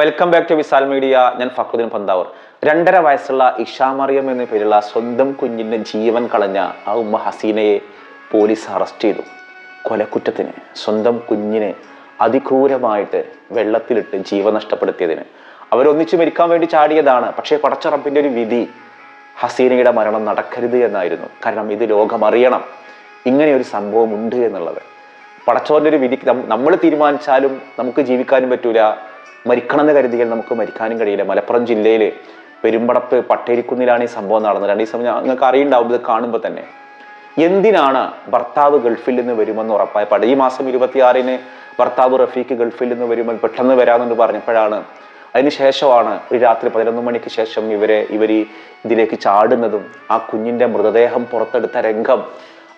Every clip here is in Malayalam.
Welcome back to Visal media ഞാൻ ഫക്രുദ്ദീൻ പന്താവൂർ. രണ്ടര വയസ്സുള്ള ഇഷാ മറിയം എന്ന പേരുള്ള സ്വന്തം കുഞ്ഞിന്റെ ജീവൻ കളഞ്ഞ ആ ഉമ്മ ഹസീനയെ പോലീസ് അറസ്റ്റ് ചെയ്തു. കൊലക്കുറ്റത്തിന് സ്വന്തം കുഞ്ഞിനെ അതിക്രൂരമായിട്ട് വെള്ളത്തിലിട്ട് ജീവൻ നഷ്ടപ്പെടുത്തിയതിന്. അവരൊന്നിച്ച് മരിക്കാൻ വേണ്ടി ചാടിയതാണ്. പക്ഷേ പടച്ചറപ്പിന്റെ ഒരു വിധി ഹസീനയുടെ മരണം നടക്കരുത് എന്നായിരുന്നു. കാരണം ഇത് ലോകം അറിയണം. ഇങ്ങനെ ഒരു സംഭവം ഉണ്ട് എന്നുള്ളത്. പടച്ചോന്റെ ഒരു വിധി നമ്മൾ തീരുമാനിച്ചാലും നമുക്ക് ജീവിക്കാനും പറ്റൂല. മരിക്കണം എന്ന് കരുതിയാൽ നമുക്ക് മരിക്കാനും കഴിയില്ല. മലപ്പുറം ജില്ലയിൽ പെരുമ്പടപ്പ് പട്ടേരിക്കുന്നിലാണ് ഈ സംഭവം നടന്നത്. രണ്ട് ദിവസം നിങ്ങൾക്ക് അറിയുണ്ടാവും ഇത് കാണുമ്പോൾ തന്നെ. എന്തിനാണ് ഭർത്താവ് ഗൾഫിൽ നിന്ന് വരുമെന്ന് ഉറപ്പായപ്പോൾ ഈ മാസം ഇരുപത്തിയാറിന് ഭർത്താവ് റഫീഖ് ഗൾഫിൽ നിന്ന് വരുമ്പോൾ പെട്ടെന്ന് വരാമെന്ന് പറഞ്ഞപ്പോഴാണ് അതിനുശേഷമാണ് ഒരു രാത്രി പതിനൊന്ന് മണിക്ക് ശേഷം ഇവരെ ഇവർ ഇതിലേക്ക് ചാടുന്നതും ആ കുഞ്ഞിന്റെ മൃതദേഹം പുറത്തെടുത്ത രംഗം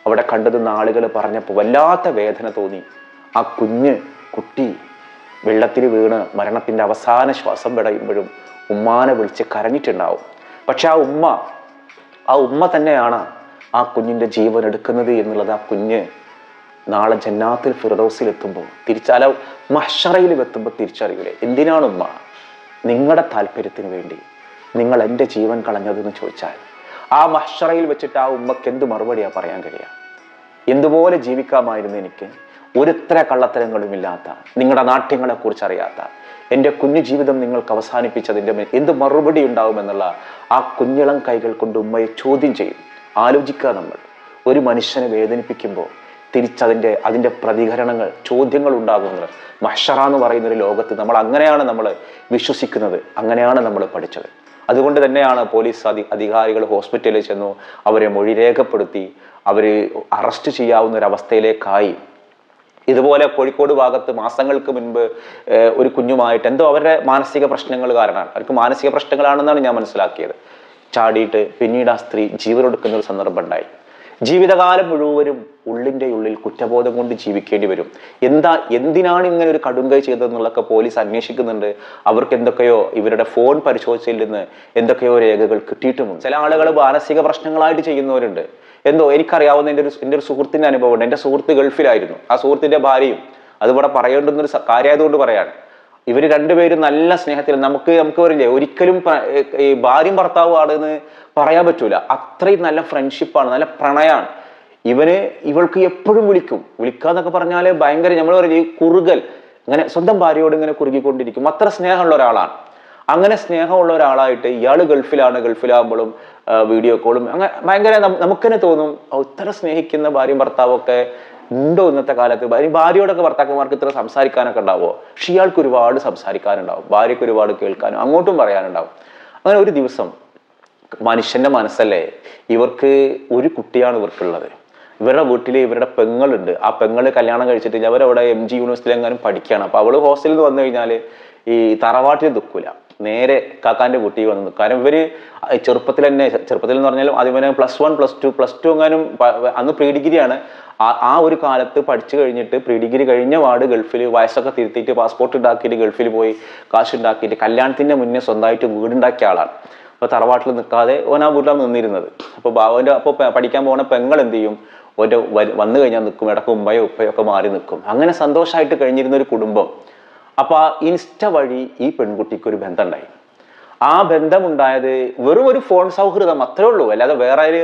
അവിടെ കണ്ടതെന്ന് ആളുകൾ പറഞ്ഞപ്പോൾ വല്ലാത്ത വേദന തോന്നി. ആ കുഞ്ഞ് കുട്ടി വെള്ളത്തിൽ വീണ് മരണത്തിന്റെ അവസാന ശ്വാസം വിടയുമ്പോഴും ഉമ്മാനെ വിളിച്ച് കരഞ്ഞിട്ടുണ്ടാവും. പക്ഷെ ആ ഉമ്മ ആ ഉമ്മ തന്നെയാണ് ആ കുഞ്ഞിന്റെ ജീവൻ എടുക്കുന്നത് എന്നുള്ളത് ആ കുഞ്ഞ് നാളെ ജന്നാത്തിൽ ഫിറദോസിൽ എത്തുമ്പോൾ തിരിച്ചാല മഷറയിൽ എത്തുമ്പോൾ തിരിച്ചറിയൂലേ? എന്തിനാണ് ഉമ്മ? നിങ്ങളുടെ താല്പര്യത്തിന് വേണ്ടി നിങ്ങൾ എന്റെ ജീവൻ കളഞ്ഞതെന്ന് ചോദിച്ചാൽ ആ മഷറയിൽ വെച്ചിട്ട് ആ ഉമ്മക്ക് എന്ത് മറുപടിയാണ് പറയാൻ കഴിയുക? എന്തുപോലെ ജീവിക്കാമായിരുന്നു എനിക്ക്? ഒരിത്ര കള്ളത്തരങ്ങളുമില്ലാത്ത നിങ്ങളുടെ നാട്യങ്ങളെ കുറിച്ച് അറിയാത്ത എന്റെ കുഞ്ഞു ജീവിതം നിങ്ങൾക്ക് അവസാനിപ്പിച്ചതിന്റെ മേൽ എന്ത് മറുപടി ഉണ്ടാവുമെന്നുള്ള ആ കുഞ്ഞിളം കൈകൾ കൊണ്ട് ഉമ്മയെ ചോദ്യം ചെയ്യും. ആലോചിക്കുക നമ്മൾ. ഒരു മനുഷ്യനെ വേദനിപ്പിക്കുമ്പോൾ തിരിച്ചതിന്റെ അതിന്റെ പ്രതികരണങ്ങൾ ചോദ്യങ്ങൾ ഉണ്ടാകുന്നത് മഷറ എന്ന് പറയുന്ന ഒരു ലോകത്ത് നമ്മൾ അങ്ങനെയാണ് നമ്മൾ വിശ്വസിക്കുന്നത് അങ്ങനെയാണ് നമ്മൾ പഠിച്ചത്. അതുകൊണ്ട് തന്നെയാണ് പോലീസ് അധി അധികാരികൾ ഹോസ്പിറ്റലിൽ ചെന്നു അവരെ മൊഴി രേഖപ്പെടുത്തി അവർ അറസ്റ്റ് ചെയ്യാവുന്ന ഒരു അവസ്ഥയിലേക്കായി ഇതുപോലെ കോഴിക്കോട് ഭാഗത്ത് മാസങ്ങൾക്ക് മുൻപ് ഒരു കുഞ്ഞുമായിട്ട് എന്തോ അവരുടെ മാനസിക പ്രശ്നങ്ങൾ കാരണമാണ്. അവർക്ക് മാനസിക പ്രശ്നങ്ങളാണെന്നാണ് ഞാൻ മനസ്സിലാക്കിയത്. ചാടിയിട്ട് പിന്നീട് ആ സ്ത്രീ ജീവനൊടുക്കുന്ന ഒരു സന്ദർഭം ഉണ്ടായി. ജീവിതകാലം മുഴുവനും ഉള്ളിന്റെ ഉള്ളിൽ കുറ്റബോധം കൊണ്ട് ജീവിക്കേണ്ടി വരും. എന്താ എന്തിനാണ് ഇങ്ങനെ ഒരു കടുങ്കൈ ചെയ്തതെന്നുള്ളതൊക്കെ പോലീസ് അന്വേഷിക്കുന്നുണ്ട്. അവർക്ക് എന്തൊക്കെയോ ഇവരുടെ ഫോൺ പരിശോധിച്ചതിൽ നിന്ന് എന്തൊക്കെയോ രേഖകൾ കിട്ടിയിട്ടുമുണ്ട്. ചില ആളുകൾ മാനസിക പ്രശ്നങ്ങളായിട്ട് ചെയ്യുന്നവരുണ്ട്. എന്തോ എനിക്കറിയാവുന്ന എന്റെ ഒരു എന്റെ ഒരു സുഹൃത്തിന്റെ അനുഭവമുണ്ട്. എന്റെ സുഹൃത്ത് ഗൾഫിലായിരുന്നു. ആ സുഹൃത്തിന്റെ ഭാര്യയും അതിവിടെ പറയേണ്ടുന്നൊരു കാര്യമായതുകൊണ്ട് പറയാണ് ഇവർ രണ്ടുപേരും നല്ല സ്നേഹത്തിൽ നമുക്ക് നമുക്ക് പറയില്ലേ ഒരിക്കലും ഈ ഭാര്യയും ഭർത്താവും ആണെന്ന് പറയാൻ പറ്റൂല. അത്രയും നല്ല ഫ്രണ്ട്ഷിപ്പാണ് നല്ല പ്രണയമാണ് ഇവന് ഇവൾക്ക് എപ്പോഴും വിളിക്കും. വിളിക്കാന്നൊക്കെ പറഞ്ഞാൽ ഭയങ്കര നമ്മൾ പറയില്ലേ ഈ കുറുകൽ ഇങ്ങനെ സ്വന്തം ഭാര്യയോട് ഇങ്ങനെ കുറുകിക്കൊണ്ടിരിക്കും. അത്ര സ്നേഹമുള്ള ഒരാളാണ്. അങ്ങനെ സ്നേഹമുള്ള ഒരാളായിട്ട് ഇയാൾ ഗൾഫിലാണ് ഗൾഫിലാകുമ്പോഴും വീഡിയോ കോളും അങ്ങനെ ഭയങ്കര നമുക്ക് തന്നെ തോന്നും "ഓ, ഇത്ര സ്നേഹിക്കുന്ന ഭാര്യയും ഭർത്താവൊക്കെ ഉണ്ടോ ഇന്നത്തെ കാലത്ത്? ഭാര്യ ഭാര്യയോടൊക്കെ ഭർത്താക്കന്മാർക്ക് ഇത്ര സംസാരിക്കാനൊക്കെ ഉണ്ടാവുമോ പക്ഷെ ഇയാൾക്ക് ഒരുപാട് സംസാരിക്കാനുണ്ടാവും ഭാര്യയ്ക്ക് ഒരുപാട് കേൾക്കാനും അങ്ങോട്ടും പറയാനുണ്ടാവും. അങ്ങനെ ഒരു ദിവസം മനുഷ്യന്റെ മനസ്സല്ലേ ഇവർക്ക് ഒരു കുട്ടിയാണ് ഇവർക്കുള്ളത്. ഇവരുടെ വീട്ടിൽ ഇവരുടെ പെങ്ങളുണ്ട്. ആ പെങ്ങൾ കല്യാണം കഴിച്ചിട്ടില്ല അവരവിടെ എം ജി യൂണിവേഴ്സിറ്റിയിൽ എങ്ങാനും പഠിക്കുകയാണ്. അപ്പൊ അവൾ ഹോസ്റ്റലിൽ നിന്ന് വന്നു കഴിഞ്ഞാൽ ഈ തറവാട്ടിൽ നിൽക്കൂല നേരെ കാക്കാന്റെ വീട്ടിൽ വന്നത്. കാരണം ഇവർ ചെറുപ്പത്തിൽ തന്നെ ചെറുപ്പത്തിൽ എന്ന് പറഞ്ഞാലും അതുപോലെ plus one plus two plus two എങ്ങാനും അന്ന് പ്രീ ഡിഗ്രിയാണ് ആ- ഒരു കാലത്ത് പഠിച്ചു കഴിഞ്ഞിട്ട് പ്രീ ഡിഗ്രി കഴിഞ്ഞ പാട് ഗൾഫിൽ വയസ്സൊക്കെ തിരുത്തിയിട്ട് പാസ്പോർട്ട് ഉണ്ടാക്കിയിട്ട് ഗൾഫിൽ പോയി കാശ് ഉണ്ടാക്കിയിട്ട് കല്യാണത്തിന്റെ മുന്നേ സ്വന്തമായിട്ട് വീടുണ്ടാക്കിയ ആളാണ്. അപ്പോൾ തറവാട്ടിൽ നിൽക്കാതെ ഓൻ ആ വീട്ടിലാണ് നിന്നിരുന്നത്. അപ്പോൾ ബാബുവിന്റെ അപ്പോൾ പഠിക്കാൻ പോകുന്ന പെങ്ങൾ എന്ത് ചെയ്യും? ഓന്റെ വന്നു കഴിഞ്ഞാൽ നിൽക്കും ഇടയ്ക്ക് ഉമ്മയോ ഉപ്പയോ ഒക്കെ മാറി നിൽക്കും അങ്ങനെ സന്തോഷമായിട്ട് കഴിഞ്ഞിരുന്ന ഒരു കുടുംബം. അപ്പോൾ ആ ഇൻസ്റ്റ വഴി ഈ പെൺകുട്ടിക്ക് ഒരു ബന്ധം ഉണ്ടായി ആ ബന്ധമുണ്ടായത് വെറും ഒരു ഫോൺ സൗഹൃദം അത്രേ ഉള്ളൂ. അല്ലാതെ വേറെ ഒരു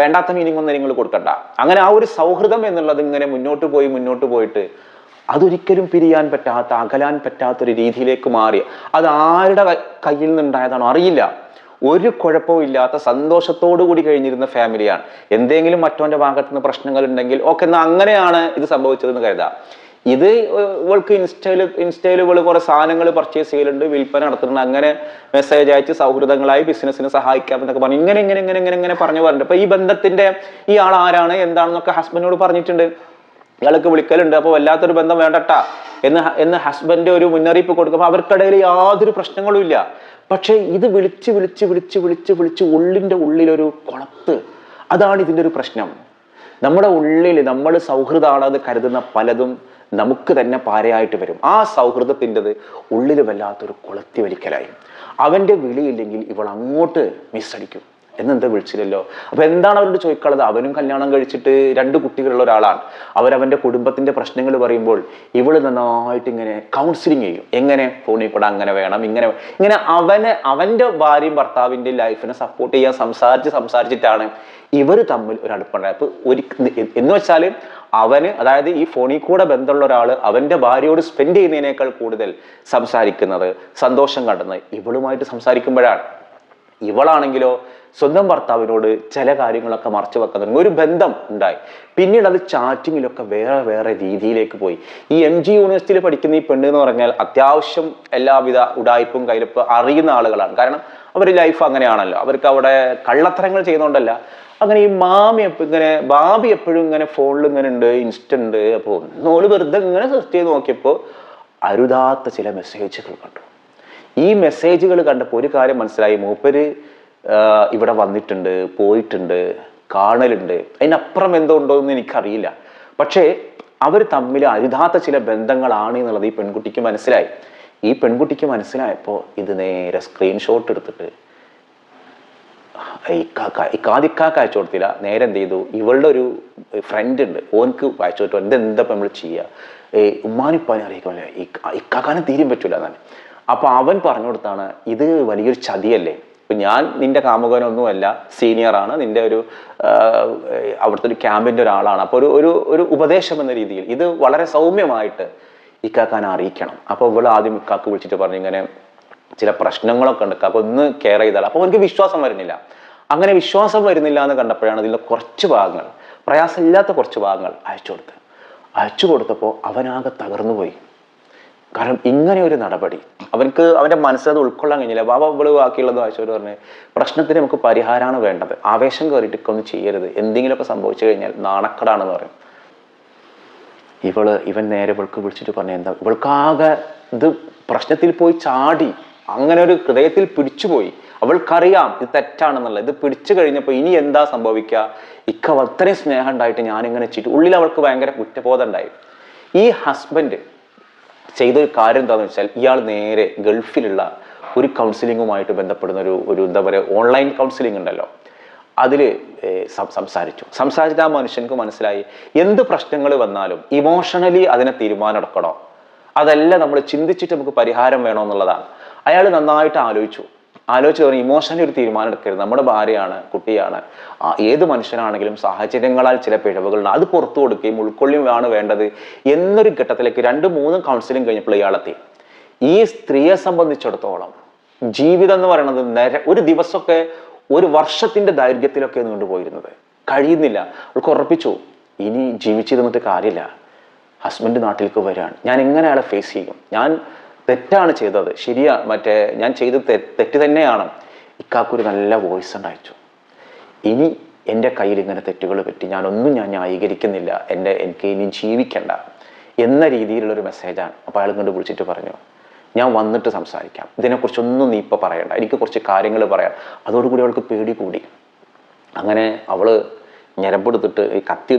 വേണ്ടാത്ത മീനിങ് ഒന്നും നിങ്ങൾ കൊടുക്കണ്ട. അങ്ങനെ ആ ഒരു സൗഹൃദം എന്നുള്ളത് ഇങ്ങനെ മുന്നോട്ട് പോയി മുന്നോട്ട് പോയിട്ട് അതൊരിക്കലും പിരിയാൻ പറ്റാത്ത അകലാൻ പറ്റാത്ത ഒരു രീതിയിലേക്ക് മാറി. അത് ആരുടെ കയ്യിൽ നിന്നുണ്ടായതാണോ അറിയില്ല. ഒരു കുഴപ്പവും ഇല്ലാത്ത സന്തോഷത്തോടു കൂടി കഴിഞ്ഞിരുന്ന ഫാമിലിയാണ് എന്തെങ്കിലും മറ്റോന്റെ ഭാഗത്തുനിന്ന് പ്രശ്നങ്ങൾ ഉണ്ടെങ്കിൽ ഓക്കെ എന്നാൽ അങ്ങനെയാണ് ഇത് സംഭവിച്ചതെന്ന് കരുതാം. ഇത് ഇവൾക്ക് ഇൻസ്റ്റയിൽ ഇൻസ്റ്റയിൽ ഇവൾ കുറെ സാധനങ്ങൾ പർച്ചേസ് ചെയ്യലുണ്ട് വിൽപ്പന നടത്തുന്നുണ്ട്. അങ്ങനെ മെസ്സേജ് അയച്ച് സൗഹൃദങ്ങളായി ബിസിനസ്സിനെ സഹായിക്കാം എന്നൊക്കെ പറഞ്ഞു. ഇങ്ങനെ ഇങ്ങനെ ഇങ്ങനെ ഇങ്ങനെ ഇങ്ങനെ പറഞ്ഞു പറഞ്ഞിട്ട്. അപ്പൊ ഈ ബന്ധത്തിന്റെ ഈ ആൾ ആരാണ് എന്താണെന്നൊക്കെ ഹസ്ബൻഡിനോട് പറഞ്ഞിട്ടുണ്ട്. ഇയാൾക്ക് വിളിക്കലുണ്ട്. അപ്പോൾ വല്ലാത്തൊരു ബന്ധം വേണ്ടട്ടാ. എന്ന് എന്ന് ഹസ്ബൻഡ് ഒരു മുന്നറിയിപ്പ് കൊടുക്കുമ്പോൾ അവർക്കിടയിൽ യാതൊരു പ്രശ്നങ്ങളും ഇല്ല. പക്ഷേ ഇത് വിളിച്ച് വിളിച്ച് വിളിച്ച് വിളിച്ച് വിളിച്ച് ഉള്ളിന്റെ ഉള്ളിലൊരു കുളത്ത്. അതാണ് ഇതിന്റെ ഒരു പ്രശ്നം. നമ്മുടെ ഉള്ളിൽ നമ്മൾ സൗഹൃദമാണെന്ന് കരുതുന്ന പലതും നമുക്ക് തന്നെ പാരയായിട്ട് വരും. ആ സൗഹൃദത്തിന്റെത് ഉള്ളിൽ വല്ലാത്തൊരു കുളത്തി വലിക്കലായി അവന്റെ വിളിയില്ലെങ്കിൽ ഇവൾ അങ്ങോട്ട് മിസ്സടിക്കും എന്നെന്താ വിളിച്ചില്ലല്ലോ? അപ്പൊ എന്താണ് അവരോട് ചോദിക്കാനുള്ളത്? അവനും കല്യാണം കഴിച്ചിട്ട് രണ്ട് കുട്ടികളുള്ള ഒരാളാണ്. അവരവന്റെ കുടുംബത്തിന്റെ പ്രശ്നങ്ങൾ പറയുമ്പോൾ ഇവൾ നന്നായിട്ട് ഇങ്ങനെ കൗൺസിലിംഗ് ചെയ്യും. എങ്ങനെ? ഫോണിൽ കൂടെ അങ്ങനെ വേണം ഇങ്ങനെ ഇങ്ങനെ അവനെ അവന്റെ ഭാര്യയും ഭർത്താവിന്റെ ലൈഫിനെ സപ്പോർട്ട് ചെയ്യാൻ സംസാരിച്ച് സംസാരിച്ചിട്ടാണ് ഇവർ തമ്മിൽ ഒരു അടുപ്പുണ്ടായത് ഒരു എന്ന് വെച്ചാൽ അവന് അതായത് ഈ ഫോണിൽ കൂടെ ബന്ധമുള്ള ഒരാൾ അവന്റെ ഭാര്യയോട് സ്പെൻഡ് ചെയ്യുന്നതിനേക്കാൾ കൂടുതൽ സംസാരിക്കുന്നത് സന്തോഷം കണ്ടെന്ന് ഇവളുമായിട്ട് സംസാരിക്കുമ്പോഴാണ്. ഇവളാണെങ്കിലോ സ്വന്തം ഭർത്താവിനോട് ചില കാര്യങ്ങളൊക്കെ മറച്ചു വെക്കാൻ തുടങ്ങി. ഒരു ബന്ധം ഉണ്ടായി. പിന്നീട് അത് ചാറ്റിങ്ങിലൊക്കെ വേറെ വേറെ രീതിയിലേക്ക് പോയി. ഈ എം ജി യൂണിവേഴ്സിറ്റിയിൽ പഠിക്കുന്ന ഈ പെണ്ണ് എന്ന് പറഞ്ഞാൽ അത്യാവശ്യം എല്ലാവിധ ഉടായ്പും കയ്യിലിപ്പ് അറിയുന്ന ആളുകളാണ്. കാരണം അവർ ലൈഫ് അങ്ങനെയാണല്ലോ. അവർക്ക് അവിടെ കള്ളത്തരങ്ങൾ ചെയ്യുന്നതുകൊണ്ടല്ല അങ്ങനെ ഈ മാമി ഇങ്ങനെ ബാബി എപ്പോഴും ഇങ്ങനെ ഫോണിൽ ഇങ്ങനെ ഉണ്ട് ഇൻസ്റ്റ ഉണ്ട്. അപ്പോൾ നോൽ വെറുതെ ഇങ്ങനെ സെർച്ച് ചെയ്ത് നോക്കിയപ്പോൾ അരുതാത്ത ചില മെസ്സേജുകൾ കണ്ടു. ഈ മെസ്സേജുകൾ കണ്ടപ്പോൾ ഒരു കാര്യം മനസ്സിലായി. മൂപ്പര് ഇവിടെ വന്നിട്ടുണ്ട് പോയിട്ടുണ്ട് കാണലുണ്ട്. അതിനപ്പുറം എന്തോ ഉണ്ടോ എന്ന് എനിക്കറിയില്ല. പക്ഷേ അവർ തമ്മിൽ അരുതാത്ത ചില ബന്ധങ്ങളാണ് എന്നുള്ളത് ഈ പെൺകുട്ടിക്ക് മനസ്സിലായി. ഈ പെൺകുട്ടിക്ക് മനസ്സിലായപ്പോൾ ഇത് നേരെ സ്ക്രീൻഷോട്ട് എടുത്തിട്ട് ഇക്കാദിക്കാക്ക് അയച്ചു കൊടുത്തില്ല. നേരെ എന്ത് ചെയ്തു? ഇവളുടെ ഒരു ഫ്രണ്ട് ഉണ്ട്. ഓനക്ക് അയച്ചു കൊടുത്തു. ഇപ്പം നമ്മൾ ചെയ്യുക? ഏ ഉമ്മാനിപ്പാനെ അറിയിക്കുമല്ലേ ഇക്കാക്കാനും തീരും പറ്റൂല എന്നാണ്. അപ്പൊ അവൻ പറഞ്ഞു കൊടുത്താണ് ഇത് വലിയൊരു ചതിയല്ലേ? ഇപ്പൊ ഞാൻ നിന്റെ കാമുകനൊന്നുമല്ല സീനിയറാണ് നിന്റെ ഒരു അവിടുത്തെ ഒരു ക്യാമ്പിന്റെ ഒരാളാണ്. അപ്പൊ ഒരു ഒരു ഒരു ഉപദേശം എന്ന രീതിയിൽ ഇത് വളരെ സൗമ്യമായിട്ട് ഇക്കാക്കാനെ അറിയിക്കണം. അപ്പൊ ഇവൾ ആദ്യം ഇക്കാക്ക് വിളിച്ചിട്ട് പറഞ്ഞു ഇങ്ങനെ ചില പ്രശ്നങ്ങളൊക്കെ ഉണ്ട് അപ്പൊ ഒന്ന് കെയർ ചെയ്താൽ. അപ്പൊ എനിക്ക് വിശ്വാസം വരുന്നില്ല. അങ്ങനെ വിശ്വാസം വരുന്നില്ല എന്ന് കണ്ടപ്പോഴാണ് ഇതിലെ കുറച്ച് ഭാഗങ്ങൾ പ്രയാസമില്ലാത്ത കുറച്ച് ഭാഗങ്ങൾ അയച്ചു കൊടുത്ത് അയച്ചു കൊടുത്തപ്പോൾ അവനാകെ തകർന്നു പോയി കാരണം ഇങ്ങനെ ഒരു നടപടി. അവർക്ക് അവന്റെ മനസ്സത് ഉൾക്കൊള്ളാൻ കഴിഞ്ഞില്ല. ബാബ ഇവൾ ബാക്കിയുള്ളത് വായിച്ചവർ പറഞ്ഞ് പ്രശ്നത്തിന് നമുക്ക് പരിഹാരമാണ് വേണ്ടത്. ആവേശം കയറിയിട്ട് ഒന്നും ചെയ്യരുത്. എന്തെങ്കിലുമൊക്കെ സംഭവിച്ചു കഴിഞ്ഞാൽ നാണക്കടാണെന്ന് പറയും. ഇവൾ ഇവൻ നേരെ ഇവൾക്ക് വിളിച്ചിട്ട് പറഞ്ഞു എന്താ ഇവൾക്കാകെ ഇത് പ്രശ്നത്തിൽ പോയി ചാടി. അങ്ങനെ ഒരു ഹൃദയത്തിൽ പിടിച്ചുപോയി. അവൾക്കറിയാം ഇത് തെറ്റാണെന്നുള്ളത്. ഇത് പിടിച്ചു കഴിഞ്ഞപ്പോൾ ഇനി എന്താ സംഭവിക്കുക? ഇക്ക അത്രയും സ്നേഹം ഉണ്ടായിട്ട് ഞാനിങ്ങനെ ചീറ്റ് ഉള്ളിൽ അവൾക്ക് ഭയങ്കര കുറ്റബോധം ഉണ്ടായി. ഈ ഹസ്ബൻഡ് ചെയ്ത ഒരു കാര്യം എന്താണെന്ന് വെച്ചാൽ ഇയാൾ നേരെ ഗൾഫിലുള്ള ഒരു കൗൺസിലിങ്ങുമായിട്ട് ബന്ധപ്പെടുന്ന ഒരു ഒരു എന്താ പറയുക ഓൺലൈൻ കൗൺസിലിംഗ് ഉണ്ടല്ലോ. അതിൽ സംസാരിച്ചു. സംസാരിച്ച ആ മനുഷ്യൻക്ക് മനസ്സിലായി എന്ത് പ്രശ്നങ്ങൾ വന്നാലും ഇമോഷണലി അതിനെ തീരുമാനം എടുക്കണോ? അതല്ല നമ്മൾ ചിന്തിച്ചിട്ട് നമുക്ക് പരിഹാരം വേണോ എന്നുള്ളതാണ്. അയാൾ നന്നായിട്ട് ആലോചിച്ചു. ആലോചിച്ച് തുടങ്ങി ഇമോഷണലി ഒരു തീരുമാനം എടുക്കരുത്. നമ്മുടെ ഭാര്യയാണ് കുട്ടിയാണ്. ഏത് മനുഷ്യനാണെങ്കിലും സാഹചര്യങ്ങളാൽ ചില പിഴവുകളുണ്ട് അത് പുറത്തു കൊടുക്കുകയും ഉൾക്കൊള്ളുകയാണ് വേണ്ടത് എന്നൊരു ഘട്ടത്തിലേക്ക് രണ്ടും മൂന്നും കൗൺസിലിംഗ് കഴിഞ്ഞപ്പോൾ ഇയാളെത്തി. ഈ സ്ത്രീയെ സംബന്ധിച്ചിടത്തോളം ജീവിതം എന്ന് പറയുന്നത് നര ഒരു ദിവസമൊക്കെ ഒരു വർഷത്തിന്റെ ദൈർഘ്യത്തിലൊക്കെ നീണ്ടുപോയിരുന്നത് കഴിയുന്നില്ല. അവൾക്ക് ഉറപ്പിച്ചു. ഇനി ജീവിച്ചിരുന്നിട്ട് കാര്യമില്ല. ഹസ്ബൻഡ് നാട്ടിലേക്ക് വരികയാണ് ഞാൻ എങ്ങനെ അയാളെ ഫേസ് ചെയ്യും? ഞാൻ തെറ്റാണ് ചെയ്തത്. ശരിയാ മറ്റേ ഞാൻ ചെയ്തത് തെ- തെറ്റ് തന്നെയാണ്. ഇക്കാക്കൊരു നല്ല വോയിസ് ഉണ്ടായിച്ചു. ഇനി എന്റെ കയ്യിൽ ഇങ്ങനെ തെറ്റുകൾ പറ്റി ഞാനൊന്നും ഞാൻ ന്യായീകരിക്കുന്നില്ല. എന്റെ എനിക്ക് ഇനി ജീവിക്കണ്ട എന്ന രീതിയിലുള്ളൊരു മെസ്സേജാണ് അപ്പോൾ അയാൾ ഇങ്ങോട്ട് വിളിച്ചിട്ട് പറഞ്ഞു ഞാൻ വന്നിട്ട് സംസാരിക്കാം. ഇതിനെക്കുറിച്ചൊന്നും നീ ഇപ്പോൾ പറയണ്ട. എനിക്ക് കുറച്ച് കാര്യങ്ങൾ പറയാം. അതോടുകൂടി അവൾക്ക് പേടി കൂടി. അങ്ങനെ അവൾ ഞരമ്പെടുത്തിട്ട് ഈ കത്തി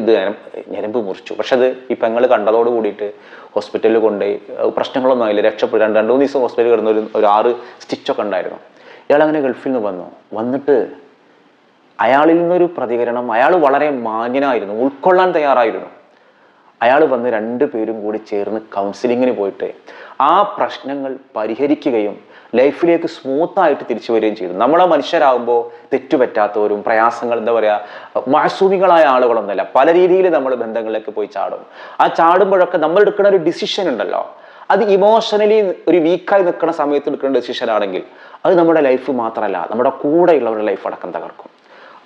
ഞരമ്പ് മുറിച്ചു. പക്ഷെ അത് ഈ പെങ്ങൾ കണ്ടതോട് കൂടിയിട്ട് ഹോസ്പിറ്റലിൽ കൊണ്ടുപോയി. പ്രശ്നങ്ങളൊന്നും ആയില്ല. രക്ഷപ്പെട്ടു രണ്ട് രണ്ട് മൂന്ന് ദിവസം ഹോസ്പിറ്റലിൽ കിടന്ന ഒരു ഒരു ആറ് സ്റ്റിച്ചൊക്കെ ഉണ്ടായിരുന്നു. ഇയാൾ അങ്ങനെ ഗൾഫിൽ നിന്ന് വന്നു. വന്നിട്ട് അയാളിൽ നിന്നൊരു പ്രതികരണം അയാൾ വളരെ മാന്യനായിരുന്നു ഉൾക്കൊള്ളാൻ തയ്യാറായിരുന്നു. അയാൾ വന്ന് രണ്ടു പേരും കൂടി ചേർന്ന് കൗൺസിലിങ്ങിന് പോയിട്ട് ആ പ്രശ്നങ്ങൾ പരിഹരിക്കുകയും ലൈഫിലേക്ക് സ്മൂത്തായിട്ട് തിരിച്ചു വരികയും ചെയ്തു. നമ്മളെ മനുഷ്യരാകുമ്പോൾ തെറ്റുപറ്റാത്തവരും പ്രയാസങ്ങൾ എന്താ പറയുക മാസൂമികളായ ആളുകളൊന്നുമല്ല. പല രീതിയിൽ നമ്മൾ ബന്ധങ്ങളിലേക്ക് പോയി ചാടും. ആ ചാടുമ്പോഴൊക്കെ നമ്മൾ എടുക്കുന്ന ഒരു ഡിസിഷൻ ഉണ്ടല്ലോ. അത് ഇമോഷണലി ഒരു വീക്കായി നിൽക്കുന്ന സമയത്ത് എടുക്കുന്ന ഡിസിഷൻ ആണെങ്കിൽ അത് നമ്മുടെ ലൈഫ് മാത്രമല്ല നമ്മുടെ കൂടെയുള്ളവരുടെ ലൈഫ് അടക്കം തകർക്കും.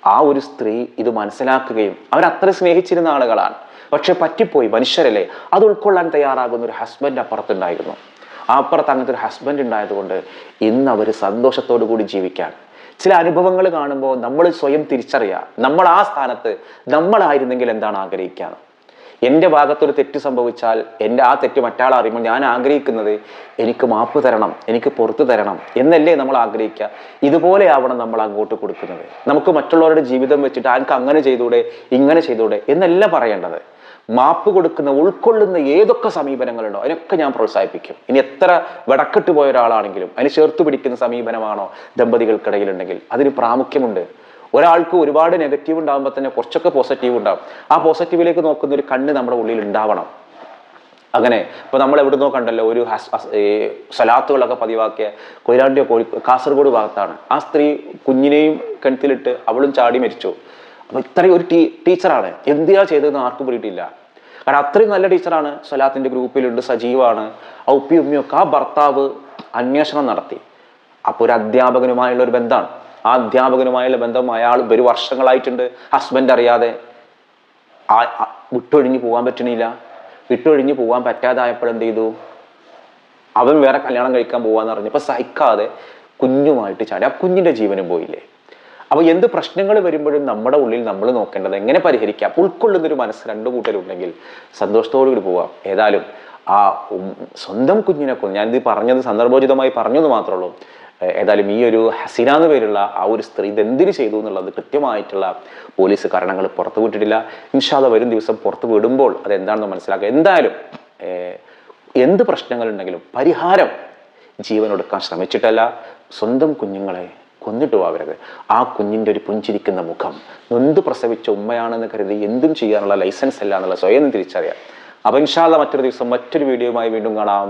ആ ഒരു സ്ത്രീ ഇത് മനസ്സിലാക്കുകയും അവരത്ര സ്നേഹിച്ചിരുന്ന ആളുകളാണ്. പക്ഷെ പറ്റിപ്പോയി മനുഷ്യരല്ലേ? അത് ഉൾക്കൊള്ളാൻ തയ്യാറാകുന്ന ഒരു ഹസ്ബൻഡ് അപ്പുറത്തുണ്ടായിരുന്നു. അപ്പുറത്ത് അങ്ങനത്തെ ഒരു ഹസ്ബൻഡ് ഉണ്ടായതുകൊണ്ട് ഇന്ന് അവർ സന്തോഷത്തോടു കൂടി ജീവിക്കാൻ. ചില അനുഭവങ്ങൾ കാണുമ്പോൾ നമ്മൾ സ്വയം തിരിച്ചറിയുക നമ്മൾ ആ സ്ഥാനത്ത് നമ്മളായിരുന്നെങ്കിൽ എന്താണ് ആഗ്രഹിക്കുക എന്റെ ഭാഗത്തൊരു തെറ്റ് സംഭവിച്ചാൽ എന്റെ ആ തെറ്റ് മറ്റാൾ അറിയുമ്പോൾ ഞാൻ ആഗ്രഹിക്കുന്നത് എനിക്ക് മാപ്പ് തരണം എനിക്ക് പുറത്തു തരണം എന്നല്ലേ നമ്മൾ ആഗ്രഹിക്കുക. ഇതുപോലെ ആവണം നമ്മൾ അങ്ങോട്ട് കൊടുക്കുന്നത്. നമുക്ക് മറ്റുള്ളവരുടെ ജീവിതം വെച്ചിട്ട് ആർക്ക് അങ്ങനെ ചെയ്തൂടെ ഇങ്ങനെ ചെയ്തൂടെ എന്നല്ല പറയേണ്ടത്. മാപ്പ് കൊടുക്കുന്ന ഉൾക്കൊള്ളുന്ന ഏതൊക്കെ സമീപനങ്ങളുണ്ടോ അതിനൊക്കെ ഞാൻ പ്രോത്സാഹിപ്പിക്കും. ഇനി എത്ര വെടക്കെട്ട് പോയ ഒരാളാണെങ്കിലും അതിന് ചേർത്ത് പിടിക്കുന്ന സമീപനമാണോ ദമ്പതികൾക്കിടയിലുണ്ടെങ്കിൽ അതിന് പ്രാമുഖ്യമുണ്ട്. ഒരാൾക്ക് ഒരുപാട് നെഗറ്റീവ് ഉണ്ടാകുമ്പോൾ തന്നെ കുറച്ചൊക്കെ പോസിറ്റീവ് ഉണ്ടാവും. ആ പോസിറ്റീവിലേക്ക് നോക്കുന്ന ഒരു കണ്ണ് നമ്മുടെ ഉള്ളിൽ ഉണ്ടാവണം. അങ്ങനെ ഇപ്പൊ നമ്മൾ എവിടുന്നോ കണ്ടല്ലോ ഒരു സലാത്തുകളൊക്കെ പതിവാക്കിയ കൊയിലാണ്ടിയോ കോഴി കാസർഗോഡ് ഭാഗത്താണ്. ആ സ്ത്രീ കുഞ്ഞിനെയും കിണറ്റിലിട്ട് അവളും ചാടി മരിച്ചു. ഇത്രയും ഒരു ടീ ടീച്ചറാണ്. എന്തിനാ ചെയ്തതെന്ന് ആർക്കും പിടിയിട്ടില്ല. കാരണം അത്രയും നല്ല ടീച്ചറാണ് സ്വലാത്തിന്റെ ഗ്രൂപ്പിലുണ്ട് സജീവാണ്. ആ ഉപ്പി ഉമ്മിയൊക്കെ ആ ഭർത്താവ് അന്വേഷണം നടത്തി. അപ്പോൾ ഒരു അധ്യാപകനുമായുള്ള ഒരു ബന്ധമാണ്. ആ അധ്യാപകനുമായുള്ള ബന്ധം അയാൾ ഒരു വർഷങ്ങളായിട്ടുണ്ട്. ഹസ്ബൻഡ് അറിയാതെ. ആ- വിട്ടൊഴിഞ്ഞ് പോകാൻ പറ്റണില്ല. വിട്ടൊഴിഞ്ഞ് പോകാൻ പറ്റാതായപ്പോൾ എന്ത് ചെയ്തു? അവൻ വേറെ കല്യാണം കഴിക്കാൻ പോവാന്ന് പറഞ്ഞപ്പോൾ സഹിക്കാതെ കുഞ്ഞുമായിട്ട് ചാടി. ആ കുഞ്ഞിന്റെ ജീവനും പോയില്ലേ? അപ്പോൾ എന്ത് പ്രശ്നങ്ങൾ വരുമ്പോഴും നമ്മുടെ ഉള്ളിൽ നമ്മൾ നോക്കേണ്ടത് എങ്ങനെ പരിഹരിക്കാം? ഉൾക്കൊള്ളുന്നൊരു മനസ്സ് രണ്ടു കൂട്ടരുണ്ടെങ്കിൽ സന്തോഷത്തോടുകൂടി പോവാം. ഏതായാലും ആ സ്വന്തം കുഞ്ഞിനെ കൊന്നു ഞാനിത് പറഞ്ഞത് സന്ദർഭോചിതമായി പറഞ്ഞെന്ന് മാത്രമേ ഉള്ളൂ. ഏതായാലും ഈ ഒരു ഹസീന എന്ന് പേരുള്ള ആ ഒരു സ്ത്രീ ഇതെന്തിന് ചെയ്തു എന്നുള്ളത് കൃത്യമായിട്ടുള്ള പോലീസ് കാരണങ്ങൾ പുറത്തു വിട്ടിട്ടില്ല. ഇൻഷാദ വരും ദിവസം പുറത്തു വിടുമ്പോൾ അതെന്താണെന്ന് മനസ്സിലാക്കുക. എന്തായാലും എന്ത് പ്രശ്നങ്ങളുണ്ടെങ്കിലും പരിഹാരം ജീവനൊടുക്കാൻ ശ്രമിച്ചിട്ടല്ല. സ്വന്തം കുഞ്ഞുങ്ങളെ കൊന്നിട്ട് പോവരുത് ആ കുഞ്ഞിന്റെ ഒരു പുഞ്ചിരിക്കുന്ന മുഖം നൊന്ത് പ്രസവിച്ച ഉമ്മയാണെന്ന് കരുതി എന്തും ചെയ്യാനുള്ള ലൈസൻസ് അല്ല എന്നുള്ള സ്വയം തിരിച്ചറിയാം. അപ്പം ഇൻഷാല്ല മറ്റൊരു ദിവസം മറ്റൊരു വീഡിയോയുമായി വീണ്ടും കാണാം.